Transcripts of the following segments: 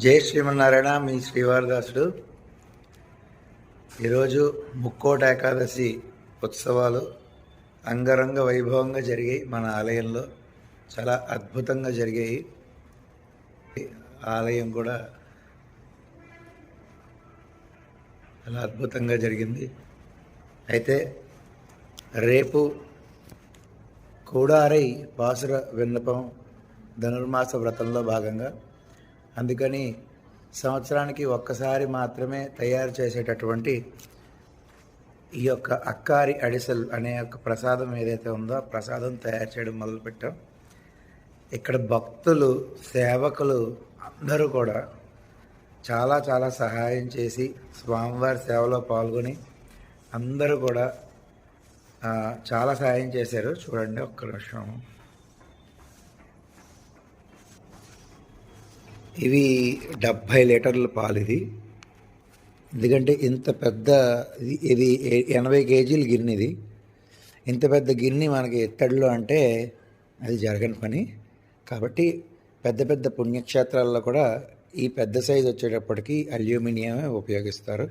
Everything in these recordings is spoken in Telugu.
జై శ్రీమన్నారాయణ మీ శ్రీవారదాసుడు. ఈరోజు ముక్కోట ఏకాదశి ఉత్సవాలు అంగరంగ వైభవంగా జరిగాయి మన ఆలయంలో. చాలా అద్భుతంగా జరిగాయి. ఆలయం కూడా చాలా అద్భుతంగా జరిగింది. అయితే రేపు కూడారై పాసుర విన్నపం ధనుర్మాస వ్రతంలో భాగంగా అందుకని సంవత్సరానికి ఒక్కసారి మాత్రమే తయారు చేసేటటువంటి ఈ యొక్క అక్కారి అడిసెల్ అనే యొక్క ప్రసాదం ఏదైతే ఉందో ఆ ప్రసాదం తయారు చేయడం మొదలుపెట్టాం. ఇక్కడ భక్తులు సేవకులు అందరూ కూడా చాలా చాలా సహాయం చేసి స్వామివారి సేవలో పాల్గొని అందరూ కూడా చాలా సహాయం చేశారు. చూడండి ఒక్క నిమిషం. ఇవి డెబ్భై లీటర్ల పాలు ఇది. ఎందుకంటే ఇంత పెద్ద ఇది- ఇది ఎనభై కేజీల గిన్నె ఇది. ఇంత పెద్ద గిన్నె మనకి ఎత్తడిలో అంటే అది జరగని పని. కాబట్టి పెద్ద పెద్ద పుణ్యక్షేత్రాల్లో కూడా ఈ పెద్ద సైజు వచ్చేటప్పటికి అల్యూమినియమే ఉపయోగిస్తారు.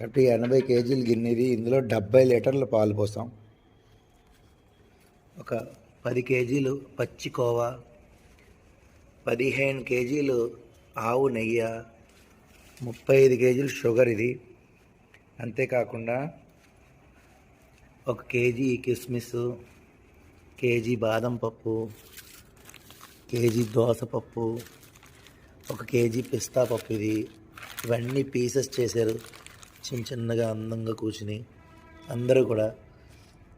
కాబట్టి ఎనభై కేజీల గిన్నె ఇది. ఇందులో డెబ్బై లీటర్ల పాలు పోసాం ఒక పది కేజీలు పచ్చి కోవా పదిహేను కేజీలు ఆవు నెయ్యి ముప్పై ఐదు కేజీలు షుగర్ ఇది. అంతేకాకుండా ఒక కేజీ కిస్మిస్ కేజీ బాదం పప్పు కేజీ దోసపప్పు ఒక కేజీ పిస్తా పప్పు ఇది. ఇవన్నీ పీసెస్ చేశారు. చిన్న చిన్నగా అందంగా కూర్చుని అందరూ కూడా.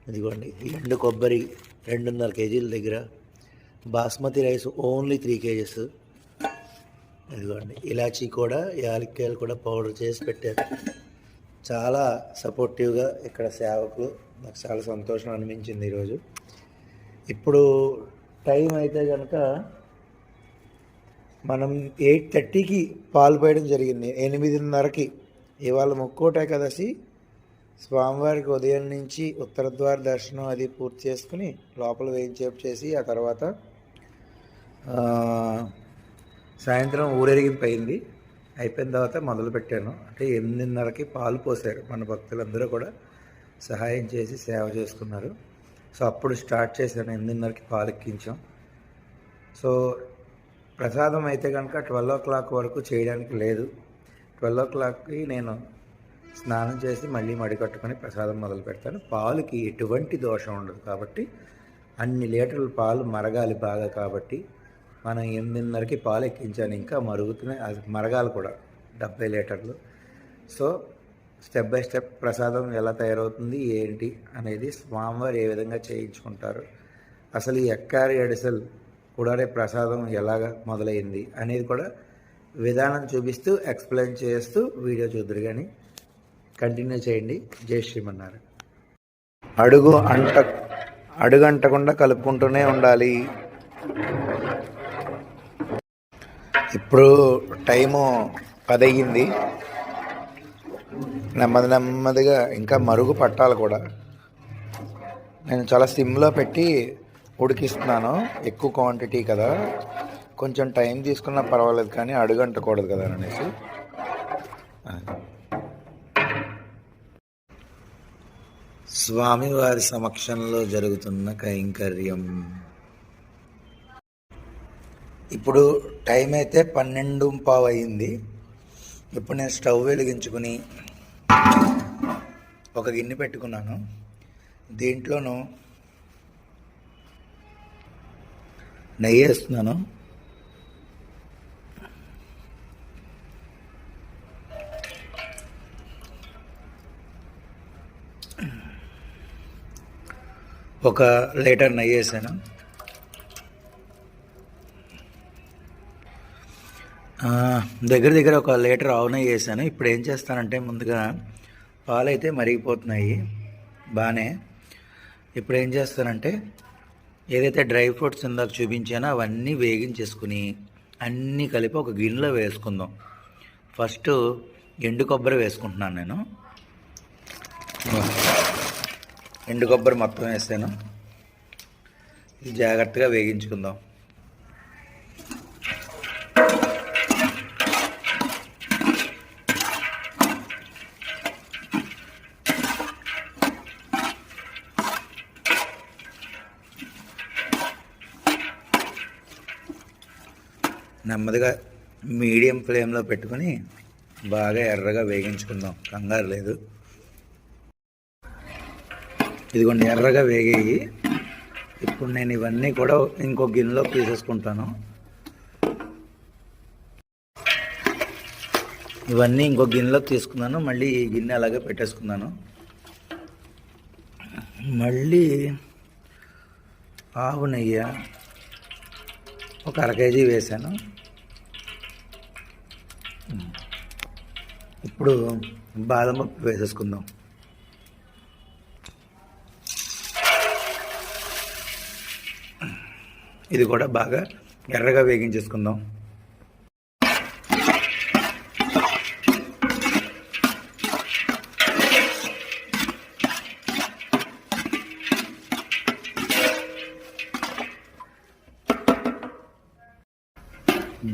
ఇదిగోండి ఎండు కొబ్బరి రెండున్నర కేజీల దగ్గర basmati rice only three kgs. ఇదిగోండి ఇలాచీ కూడా యాలక్కాయలు కూడా పౌడర్ చేసి పెట్టారు. చాలా సపోర్టివ్గా ఇక్కడ సేవకులు. నాకు చాలా సంతోషం అనిపించింది ఈరోజు. ఇప్పుడు టైం అయితే కనుక మనం ఎయిట్ థర్టీకి పాలు పోయడం జరిగింది ఎనిమిదిన్నరకి. ఇవాళ ముక్కోట ఏకాదశి. స్వామివారికి ఉదయం నుంచి ఉత్తర ద్వార దర్శనం అది పూర్తి చేసుకుని లోపల వేయించేపు చేసి ఆ తర్వాత సాయంత్రం ఊరేగింపు అయింది అయిపోయిన తర్వాత మొదలు పెట్టాను. అంటే ఎనిమిదిన్నరకి పాలు పోసారు మన భక్తులందరూ కూడా. సహాయం చేసి సేవ చేసుకున్నారు. సో అప్పుడు స్టార్ట్ చేశాను. ఎనిమిదిన్నరకి పాలు ఎక్కించాం. సో ప్రసాదం అయితే కనుక ట్వెల్వ్ ఓ క్లాక్ వరకు చేయడానికి లేదు. ట్వెల్వ్ ఓ క్లాక్కి నేను స్నానం చేసి మళ్ళీ మడి కట్టుకొని ప్రసాదం మొదలు పెడతాను. పాలుకి ఎటువంటి దోషం ఉండదు కాబట్టి అన్ని లీటర్ల పాలు మరగాలి బాగా కాబట్టి మనం ఎనిమిదిన్నరకి పాలు ఎక్కించాను ఇంకా మరుగుతున్నాయి. అది మరగాలి కూడా డెబ్బై లీటర్లు. సో స్టెప్ బై స్టెప్ ప్రసాదం ఎలా తయారవుతుంది ఏంటి అనేది స్వామివారు ఏ విధంగా చేయించుకుంటారు అసలు ఈ ఎక్కారి అడిసెల్ కుడారే ప్రసాదం ఎలాగ మొదలైంది అనేది కూడా విధానం చూపిస్తూ ఎక్స్ప్లెయిన్ చేస్తూ వీడియో చూద్దరు కానీ కంటిన్యూ చేయండి. జై శ్రీమన్నారు అడుగు అంట అడుగు అంటకుండా కలుపుకుంటూనే ఉండాలి. ఇప్పుడు టైము పదయ్యింది. నెమ్మది నెమ్మదిగా ఇంకా మరుగు పట్టాలి కూడా. నేను చాలా సిమ్లో పెట్టి ఉడికిస్తున్నాను. ఎక్కువ క్వాంటిటీ కదా. కొంచెం టైం తీసుకున్నా పర్వాలేదు కానీ అడుగంటకూడదు కదా అనేసి. స్వామివారి సమక్షంలో జరుగుతున్న కైంకర్యం. ఇప్పుడు టైం అయితే పన్నెండు పావు అయింది ఇప్పుడు నేను స్టవ్ వెలిగించుకుని ఒక గిన్నె పెట్టుకున్నాను. దీంట్లోనూ నెయ్యి వేస్తున్నాను. ఒక లీటర్ నెయ్యి వేసాను. దగ్గర దగ్గర ఒక లీటర్ ఆవునే వేసాను. ఇప్పుడు ఏం చేస్తానంటే ముందుగా పాలైతే మరిగిపోతున్నాయి. బాగానే ఇప్పుడు ఏం చేస్తానంటే ఏదైతే డ్రై ఫ్రూట్స్ ఇందాక చూపించానో అవన్నీ వేగించేసుకుని అన్నీ కలిపి ఒక గిన్నెలో వేసుకుందాం. ఫస్ట్ ఎండు కొబ్బరి వేసుకుంటున్నాను నేను. ఎండు కొబ్బరి మొత్తం వేసాను. జాగ్రత్తగా వేగించుకుందాం. నెమ్మదిగా మీడియం ఫ్లేమ్లో పెట్టుకొని బాగా ఎర్రగా వేగించుకుందాం. కంగారు లేదు. ఇదిగోండి ఎర్రగా వేగేయి. ఇప్పుడు నేను ఇవన్నీ కూడా ఇంకో గిన్నెలో తీసేసుకుంటాను ఇవన్నీ ఇంకో గిన్నెలో తీసుకున్నాను. మళ్ళీ ఈ గిన్నె అలాగే పెట్టేసుకున్నాను. మళ్ళీ ఆవు నెయ్యి ఒక అర కేజీ వేసాను ఇప్పుడు బాదం పప్పు వేసేసుకుందాం. ఇది కూడా బాగా ఎర్రగా వేగించేసుకుందాం.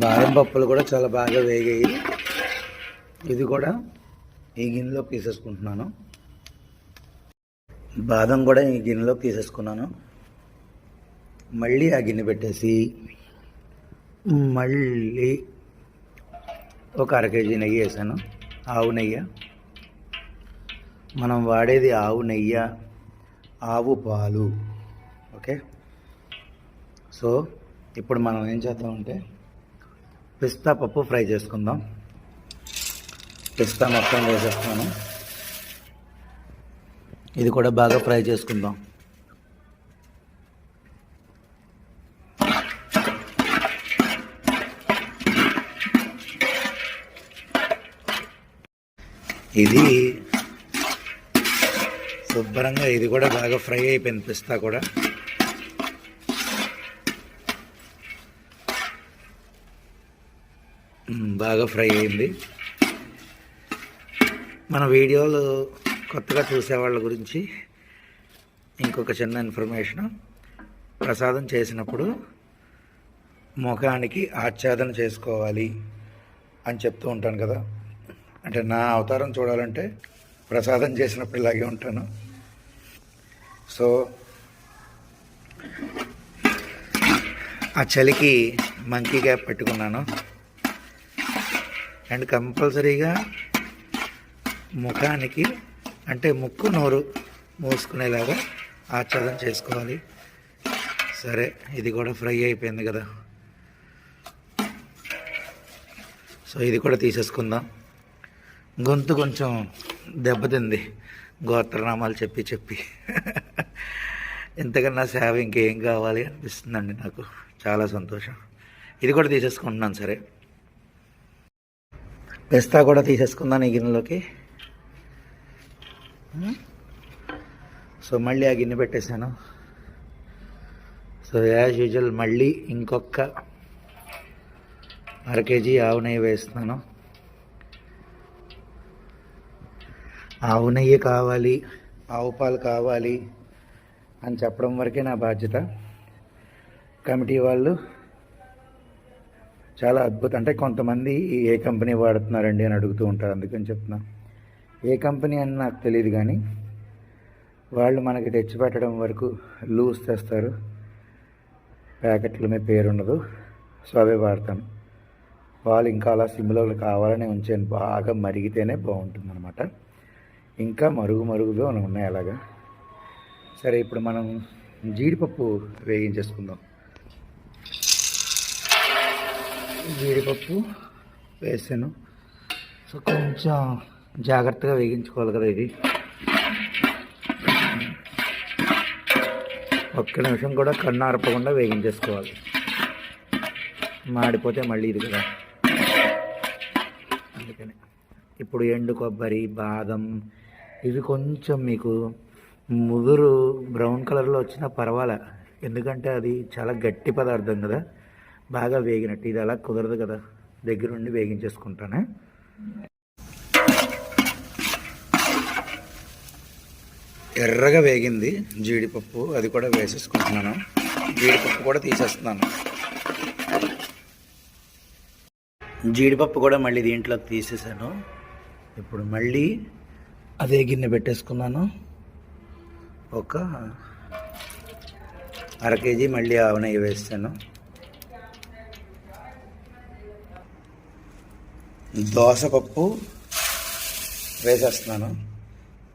బాదం పప్పులు కూడా చాలా బాగా వేగాయి. ఇది కూడా ఈ గిన్నెలో తీసేసుకుంటున్నాను. బాదం కూడా ఈ గిన్నెలో తీసేసుకున్నాను. మళ్ళీ ఆ గిన్నె పెట్టేసి మళ్ళీ ఒక అర కేజీ నెయ్యి వేసాను. ఆవు నెయ్యి. మనం వాడేది ఆవు నెయ్యి ఆవు పాలు. ఓకే? సో ఇప్పుడు మనం ఏం చేద్దామంటే పిస్తా పప్పు ఫ్రై చేసుకుందాం. పిస్తా మొత్తం వేసేస్తాను. ఇది కూడా బాగా ఫ్రై చేసుకుందాం. ఇది శుభ్రంగా ఇది కూడా బాగా ఫ్రై అయిపోయింది పిస్తా కూడా. బాగా ఫ్రై అయింది. మన వీడియోలు కొత్తగా చూసేవాళ్ళ గురించి ఇంకొక చిన్న ఇన్ఫర్మేషన్. ప్రసాదం చేసినప్పుడు ముఖానికి ఆచ్ఛాదన చేసుకోవాలి అని చెప్తూ ఉంటాను కదా. అంటే నా అవతారం చూడాలంటే ప్రసాదం చేసినప్పుడు ఇలాగే ఉంటాను. సో ఆ చలికి మంకీ క్యాప్ పెట్టుకున్నాను. అండ్ కంపల్సరీగా ముఖానికి అంటే ముక్కు నోరు మూసుకునేలాగా ఆచ్ఛాదన చేసుకోవాలి. సరే ఇది కూడా ఫ్రై అయిపోయింది కదా. సో ఇది కూడా తీసేసుకుందాం. గొంతు కొంచెం దెబ్బతింది గోత్రనామాలు చెప్పి చెప్పి. ఇంతకన్నా సేవ ఇంకేం కావాలి అనిపిస్తుందండి నాకు. చాలా సంతోషం. ఇది కూడా తీసేసుకుంటున్నాను సరే. పిస్తా కూడా తీసేసుకుందాను ఈ గిన్నెలోకి. సో మళ్ళీ ఆ గిన్నె పెట్టేశాను. సో యాజ్ యూజువల్ మళ్ళీ ఇంకొక అర కేజీ ఆవు నెయ్యి వేస్తున్నాను. ఆవు నెయ్యి కావాలి ఆవు పాలు కావాలి అని చెప్పడం వరకే నా బాధ్యత. కమిటీ వాళ్ళు చాలా అద్భుతం. అంటే కొంతమంది ఏ కంపెనీ వాడుతున్నారండి అని అడుగుతూ ఉంటారు అందుకని చెప్తున్నాను ఏ కంపెనీ అని నాకు తెలియదు కానీ వాళ్ళు మనకి తెచ్చిపెట్టడం వరకు లూజ్ తెస్తారు. ప్యాకెట్ల మీద పేరు ఉండదు సో అవే వాడతాను. వాళ్ళు ఇంకా అలా సిమ్లో కావాలని ఉంచాను. బాగా మరిగితేనే బాగుంటుంది అనమాట ఇంకా మరుగు మరుగుగా ఉన్నాయి అలాగా. సరే ఇప్పుడు మనం జీడిపప్పు వేగించేసుకుందాం జీడిపప్పు వేసాను. సో కొంచెం జాగ్రత్తగా వేగించుకోవాలి కదా ఇది. ఒక్క నిమిషం కూడా కన్ను ఆరపకుండా వేగించేసుకోవాలి. మాడిపోతే మళ్ళీ ఇది కదా. అందుకని ఇప్పుడు ఎండు కొబ్బరి బాదం ఇవి కొంచెం మీకు ముదురు బ్రౌన్ కలర్లో వచ్చినా పర్వాలే. ఎందుకంటే అది చాలా గట్టి పదార్థం కదా. బాగా వేగినట్టు. ఇది అలా కుదరదు కదా. దగ్గరుండి వేగించేసుకుంటానే. ఎర్రగా వేగింది జీడిపప్పు అది కూడా వేసేసుకుంటున్నాను. జీడిపప్పు కూడా తీసేస్తున్నాను. జీడిపప్పు కూడా మళ్ళీ దీంట్లోకి తీసేసాను. ఇప్పుడు మళ్ళీ అదే గిన్నె పెట్టేసుకున్నాను. ఒక అర కేజీ మళ్ళీ ఆవు నెయ్యి వేస్తాను. దోసపప్పు వేసేస్తున్నాను.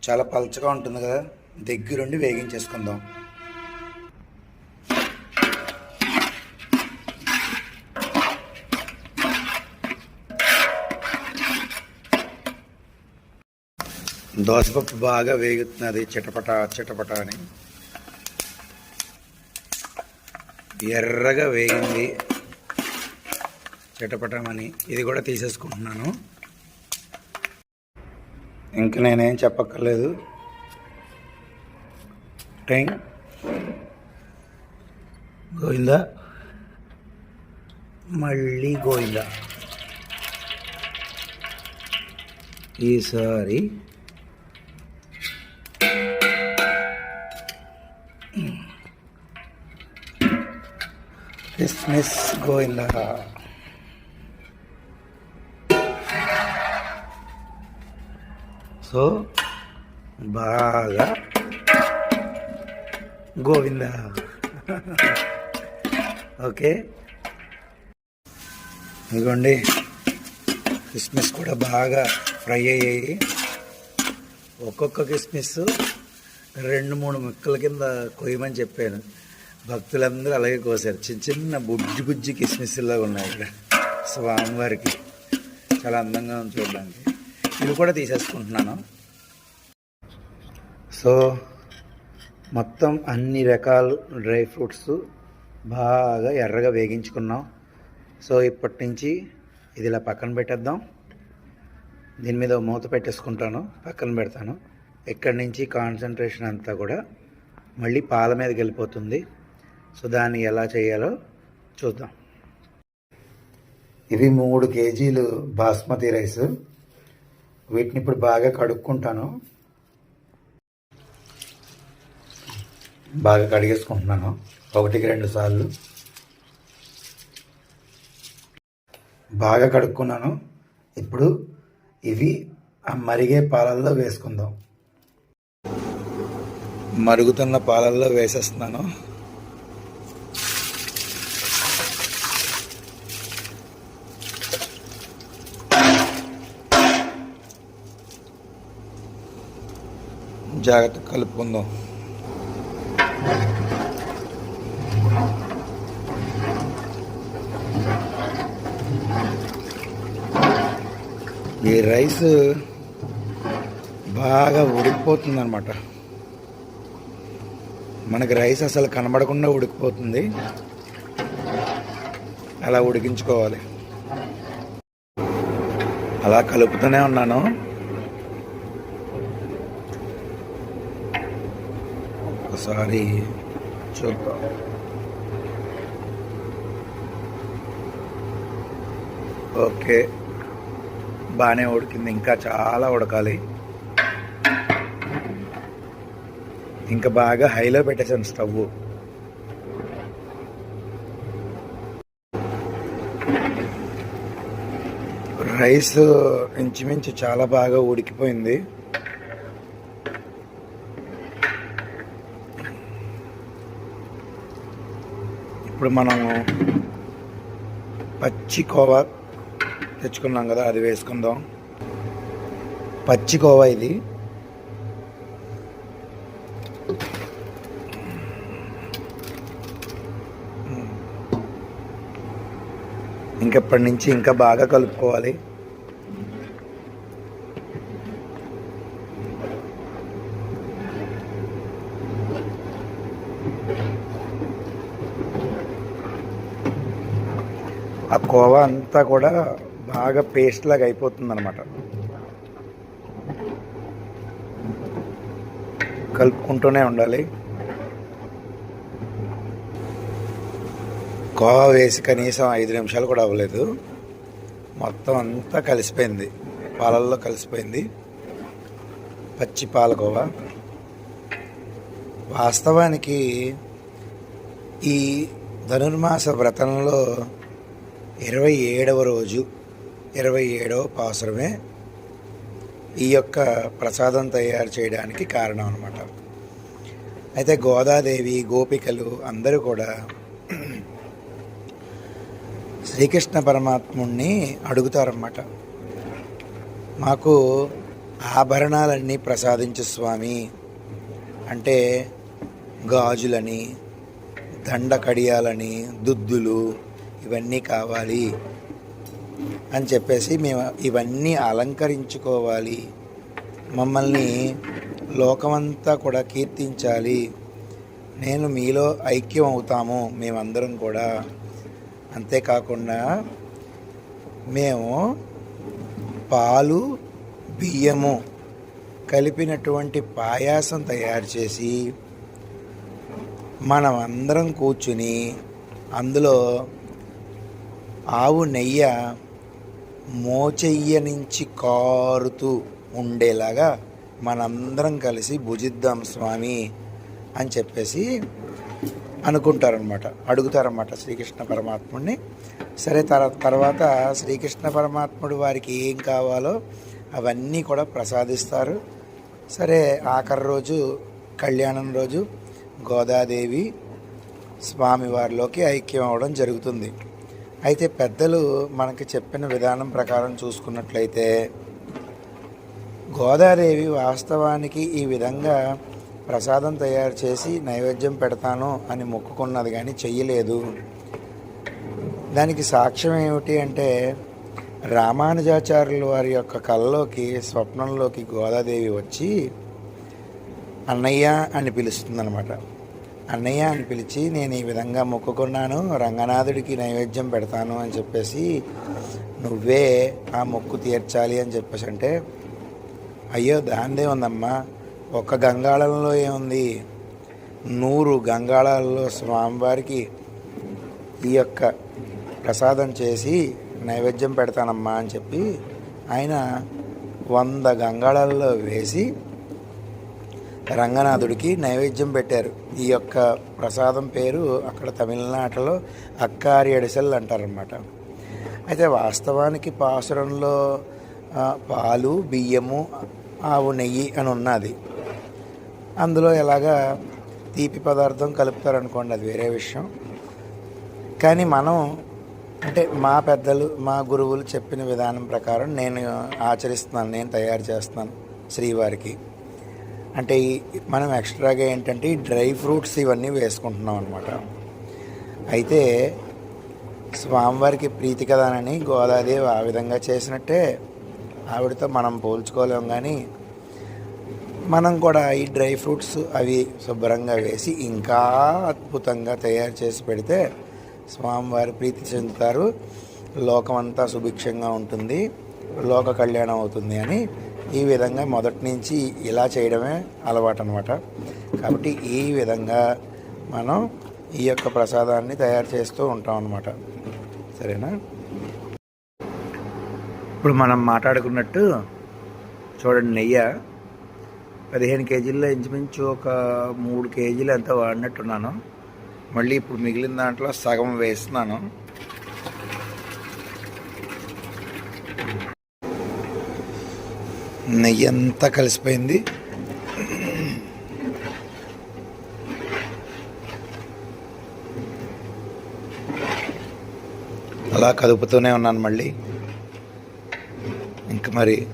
చాలా పలచగా ఉంటుంది కదా దగ్గరుండి వేగించేసుకుందాం. దోసపప్పు బాగా వేగుతున్నది చిటపట చిటపట అని. ఎర్రగా వేగింది చిటపటమని. ఇది కూడా తీసేసుకుంటున్నాను. ఇంక నేనేం చెప్పక్కర్లేదు. టైం. గోవిందా. మళ్ళీ గోవిందా. ఈసారి. కిస్మిస్ గోవిందా. సో బాగా గోవింద. ఓకే. ఇదిగోండి. కిస్మిస్ కూడా బాగా ఫ్రై అయ్యాయి. ఒక్కొక్క కిస్మిస్ రెండు మూడు ముక్కల కింద కొయ్యమని చెప్పాను. భక్తులందరూ అలాగే కోసారు. చిన్న చిన్న బుజ్జి బుజ్జి కిస్మిస్లాగా ఉన్నాయి ఇక్కడ. స్వామివారికి. చాలా అందంగా ఉంది చూడడానికి. ఇది కూడా తీసేసుకుంటున్నాను. సో మొత్తం అన్ని రకాల డ్రై ఫ్రూట్స్ బాగా ఎర్రగా వేగించుకున్నాం. సో ఇప్పటి నుంచి ఇది ఇలా పక్కన పెట్టేద్దాం. దీని మీద మూత పెట్టేసుకుంటాను పక్కన పెడతాను. ఇక్కడి నుంచి కాన్సన్ట్రేషన్ అంతా కూడా మళ్ళీ పాల మీదకి వెళ్ళిపోతుంది. సో దాన్ని ఎలా చేయాలో చూద్దాం. ఇవి మూడు కేజీలు బాస్మతి రైసు. వీటిని ఇప్పుడు బాగా కడుక్కుంటాను. బాగా కడిగేసుకుంటున్నాను. ఒకటికి రెండు సార్లు. బాగా కడుక్కున్నాను. ఇప్పుడు ఇవి ఆ మరిగే పాలల్లో వేసుకుందాం. మరుగుతున్న పాలల్లో వేసేస్తున్నాను. జాగ్రత్త కలుపుకుందాం. ఈ రైస్ బాగా ఉడికిపోతుంది అనమాట మనకి రైస్ అసలు కనబడకుండా ఉడికిపోతుంది. అలా ఉడికించుకోవాలి. అలా కలుపుతూనే ఉన్నాను. ఒకసారి చూద్దాం. ఓకే. బాగానే ఉడికింది. ఇంకా చాలా ఉడకాలి. ఇంకా బాగా హైలో పెట్టేసాను స్టవ్. రైస్ ఇంచుమించు చాలా బాగా ఉడికిపోయింది. ఇప్పుడు మనము పచ్చి కోవా తెచ్చుకున్నాం కదా అది వేసుకుందాం. పచ్చి కోవా ఇది. ఇంకెప్పటి నుంచి ఇంకా బాగా కలుపుకోవాలి ఆ కోవా అంతా కూడా బాగా పేస్ట్ లాగా అయిపోతుంది అనమాట కలుపుకుంటూనే ఉండాలి. కోవా వేసి కనీసం ఐదు నిమిషాలు కూడా అవ్వలేదు. మొత్తం అంతా కలిసిపోయింది. పాలల్లో కలిసిపోయింది. పచ్చి పాలకోవా వాస్తవానికి ఈ ధనుర్మాస వ్రతంలో ఇరవై ఏడవ రోజు ఇరవై ఏడవ పాసురమే ఈ యొక్క ప్రసాదం తయారు చేయడానికి కారణం అనమాట అయితే గోదాదేవి గోపికలు అందరూ కూడా శ్రీకృష్ణ పరమాత్ముణ్ణి అడుగుతారన్నమాట. మాకు ఆభరణాలన్నీ ప్రసాదించు స్వామి అంటే గాజులని దండ కడియాలని దుద్దులు ఇవన్నీ కావాలి అని చెప్పేసి మేము ఇవన్నీ అలంకరించుకోవాలి. మమ్మల్ని లోకమంతా కూడా కీర్తించాలి. నేను మీలో ఐక్యం అవుతాము మేమందరం కూడా. అంతేకాకుండా మేము పాలు బియ్యము కలిపినటువంటి పాయాసం తయారు చేసి మనం అందరం కూర్చుని అందులో ఆవు నెయ్య మోచెయ్య నుంచి కారుతూ ఉండేలాగా మనందరం కలిసి భుజిద్దాం స్వామి అని చెప్పేసి అనుకుంటారనమాట అడుగుతారనమాట శ్రీకృష్ణ పరమాత్ముడిని సరే తర తర్వాత శ్రీకృష్ణ పరమాత్ముడు వారికి ఏం కావాలో అవన్నీ కూడా ప్రసాదిస్తారు. సరే ఆఖరి రోజు కళ్యాణం రోజు గోదాదేవి స్వామివారిలోకి ఐక్యం అవడం జరుగుతుంది. అయితే పెద్దలు మనకి చెప్పిన విధానం ప్రకారం చూసుకున్నట్లయితే గోదాదేవి వాస్తవానికి ఈ విధంగా ప్రసాదం తయారు చేసి నైవేద్యం పెడతాను అని మొక్కుకున్నది కానీ చెయ్యలేదు. దానికి సాక్ష్యం ఏమిటి అంటే రామానుజాచార్యుల వారి యొక్క కళ్ళలోకి స్వప్నంలోకి గోదాదేవి వచ్చి అన్నయ్య అని పిలుస్తుందనమాట అన్నయ్య అని పిలిచి నేను ఈ విధంగా మొక్కుకున్నాను రంగనాథుడికి నైవేద్యం పెడతాను అని చెప్పేసి నువ్వే ఆ మొక్కు తీర్చాలి అని చెప్పేసి అంటే అయ్యో దాందే ఉందమ్మా ఒక్క గంగాళంలో ఏముంది? నూరు గంగాళాలలో స్వామివారికి ఈ యొక్క ప్రసాదం చేసి నైవేద్యం పెడతానమ్మా అని చెప్పి ఆయన వంద గంగాళాలలో వేసి రంగనాథుడికి నైవేద్యం పెట్టారు. ఈ యొక్క ప్రసాదం పేరు అక్కడ తమిళనాటలో అక్కారి అడిసెల్ అంటారనమాట అయితే వాస్తవానికి పాసురంలో పాలు బియ్యము ఆవు నెయ్యి అని ఉన్నది. అందులో ఎలాగా తీపి పదార్థం కలుపుతారనుకోండి అది వేరే విషయం. కానీ మనం అంటే మా పెద్దలు మా గురువులు చెప్పిన విధానం ప్రకారం నేను ఆచరిస్తున్నాను నేను తయారు చేస్తున్నాను శ్రీవారికి. అంటే ఈ మనం ఎక్స్ట్రాగా ఏంటంటే ఈ డ్రై ఫ్రూట్స్ ఇవన్నీ వేసుకుంటున్నాం అనమాట అయితే స్వామివారికి ప్రీతి కదానని గోదాదేవి ఆ విధంగా చేసినట్టే ఆవిడతో మనం పోల్చుకోలేం కానీ మనం కూడా ఈ డ్రై ఫ్రూట్స్ అవి శుభ్రంగా వేసి ఇంకా అద్భుతంగా తయారు చేసి పెడితే స్వామివారి ప్రీతి చెందుతారు. లోకమంతా సుభిక్షంగా ఉంటుంది. లోక కళ్యాణం అవుతుంది అని ఈ విధంగా మొదటి నుంచి ఇలా చేయడమే అలవాటు అనమాట కాబట్టి ఈ విధంగా మనం ఈ యొక్క ప్రసాదాన్ని తయారు చేస్తూ ఉంటాం అన్నమాట సరేనా? ఇప్పుడు మనం మాట్లాడుకున్నట్టు చూడండి నెయ్యి. పదిహేను కేజీల్లో ఇంచుమించు ఒక మూడు కేజీలు ఎంత వాడినట్టున్నాను. మళ్ళీ ఇప్పుడు మిగిలిన దాంట్లో సగం వేస్తున్నాను. నెయ్యి అంతా కలిసిపోయింది. అలా కదుపుతూనే ఉన్నాను మళ్ళీ. ఇంక మరి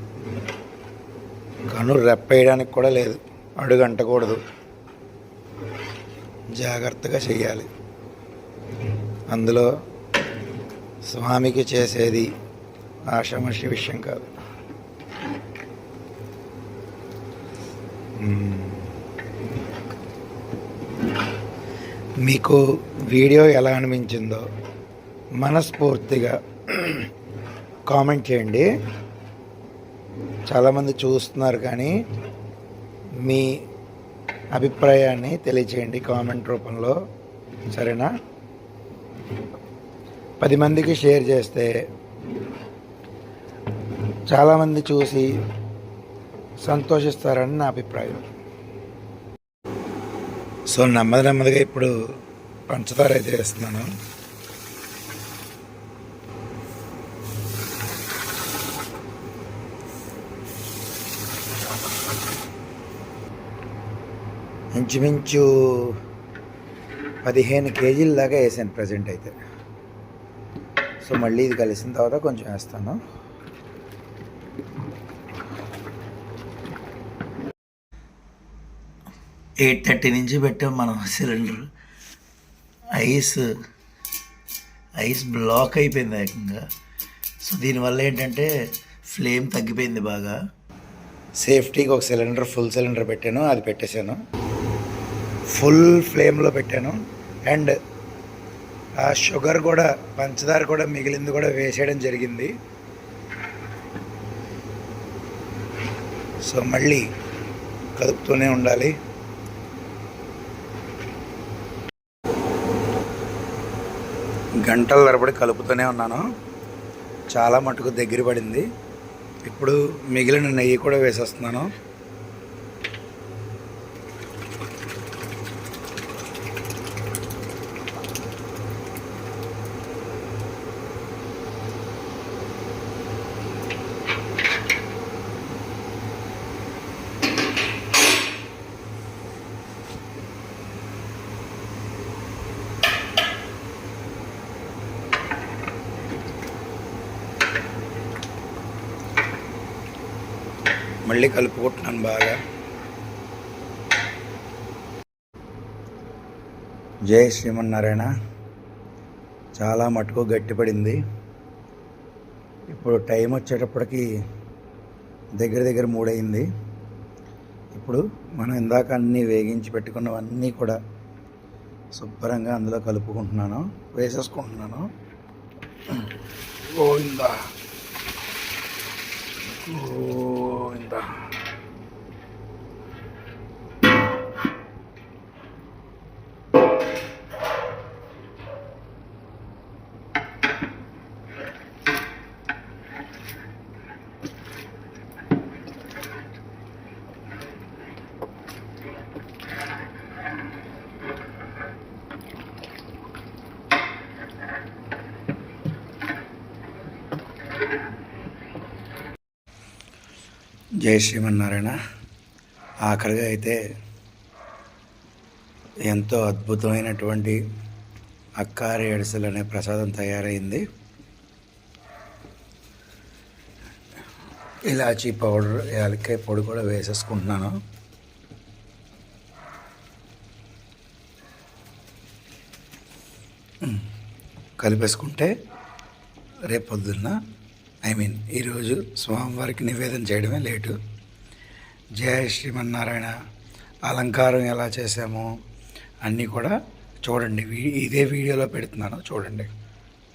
కను రెప్పేయడానికి కూడా లేదు. అడుగు అంటకూడదు జాగ్రత్తగా చెయ్యాలి. అందులో స్వామికి చేసేది ఆషమషి విషయం కాదు. మీకు వీడియో ఎలా అనిపించిందో మనస్ఫూర్తిగా కామెంట్ చేయండి. చాలామంది చూస్తున్నారు కానీ మీ అభిప్రాయాన్ని తెలియచేయండి కామెంట్ రూపంలో. సరేనా? పది మందికి షేర్ చేస్తే చాలామంది చూసి సంతోషిస్తారని నా అభిప్రాయం. సో నెమ్మది నెమ్మదిగా ఇప్పుడు పంచదార అయితే వేస్తున్నాను. ఇంచుమించు పదిహేను కేజీల దాకా వేసాను ప్రజెంట్ అయితే. సో మళ్ళీ ఇది కలిసిన తర్వాత కొంచెం వేస్తాను. ఎయిట్ థర్టీ నుంచి పెట్టాం మనం సిలిండర్. ఐస్ ఐస్ బ్లాక్ అయిపోయింది ఏకంగా. సో దీనివల్ల ఏంటంటే ఫ్లేమ్ తగ్గిపోయింది బాగా. సేఫ్టీకి ఒక సిలిండర్ ఫుల్ సిలిండర్ పెట్టాను అది పెట్టేశాను. ఫుల్ ఫ్లేమ్లో పెట్టాను. అండ్ ఆ షుగర్ కూడా పంచదార కూడా మిగిలింది కూడా వేసేయడం జరిగింది. సో మళ్ళీ కలుపుతూనే ఉండాలి. గంటల తరబడి కలుపుతూనే ఉన్నాను. చాలా మటుకు దగ్గర పడింది. ఇప్పుడు మిగిలిన నెయ్యి కూడా వేసేస్తున్నాను. మళ్ళీ కలుపుకుంటున్నాను బాగా. జయ శ్రీమన్నారాయణ. చాలా మటుకు గట్టిపడింది. ఇప్పుడు టైం వచ్చేటప్పటికి దగ్గర దగ్గర మూడయింది. ఇప్పుడు మనం ఇందాక అన్నీ వేగించి పెట్టుకున్నవన్నీ కూడా శుభ్రంగా అందులో కలుపుకుంటున్నాను వేసేసుకుంటున్నాను. Govinda 쭉인다 Thank you. జై శ్రీమన్నారాయణ. ఆఖరిగా అయితే ఎంతో అద్భుతమైనటువంటి అక్కారి ఎడసలు అనే ప్రసాదం తయారైంది. ఇలాచీ పౌడర్ యాలక్కాయ పొడి కూడా వేసేసుకుంటున్నాను. కలిపేసుకుంటే రేపు పొద్దున్న ఐ మీన్ ఈరోజు స్వామివారికి నివేదన చేయడమే లేటు. జయ శ్రీమన్నారాయణ. అలంకారం ఎలా చేసామో అన్నీ కూడా చూడండి. ఇదే వీడియోలో పెడుతున్నాను. చూడండి.